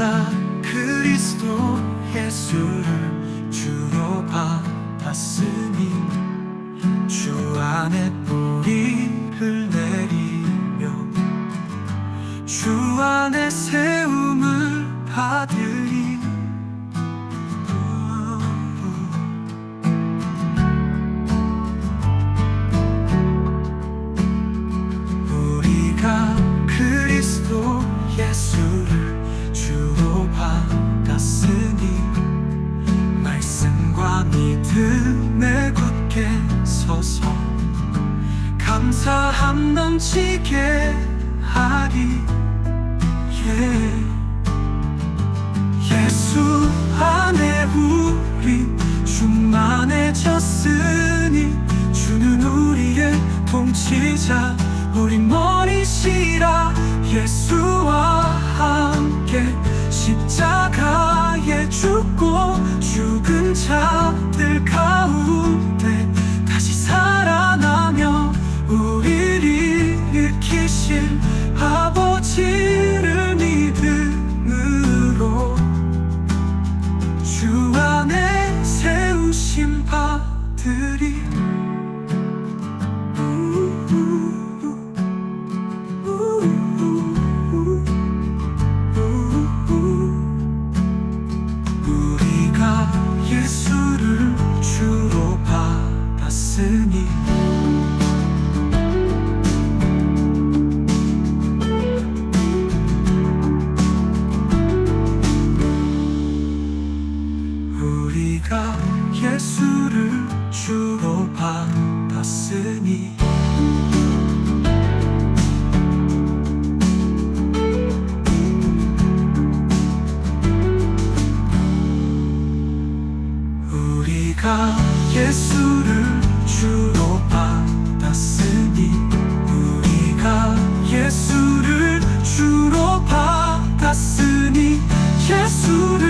우리가 그리스도 예수를 주로 받았으니 주 안에 뿌리를 내리며 주 안에 세움을 받으 서서 감사함 넘치게 하리 예. 예수 안에 우리 충만해졌으니 주는 우리의 통치자 우리 머리시라 예수와 받으리 우리가 예수를 주로 받았으니 우리가 예수를 주로 받았으니 우리가 예수를 주로 받았으니 우리가 예수를 주로 받았으니 예수를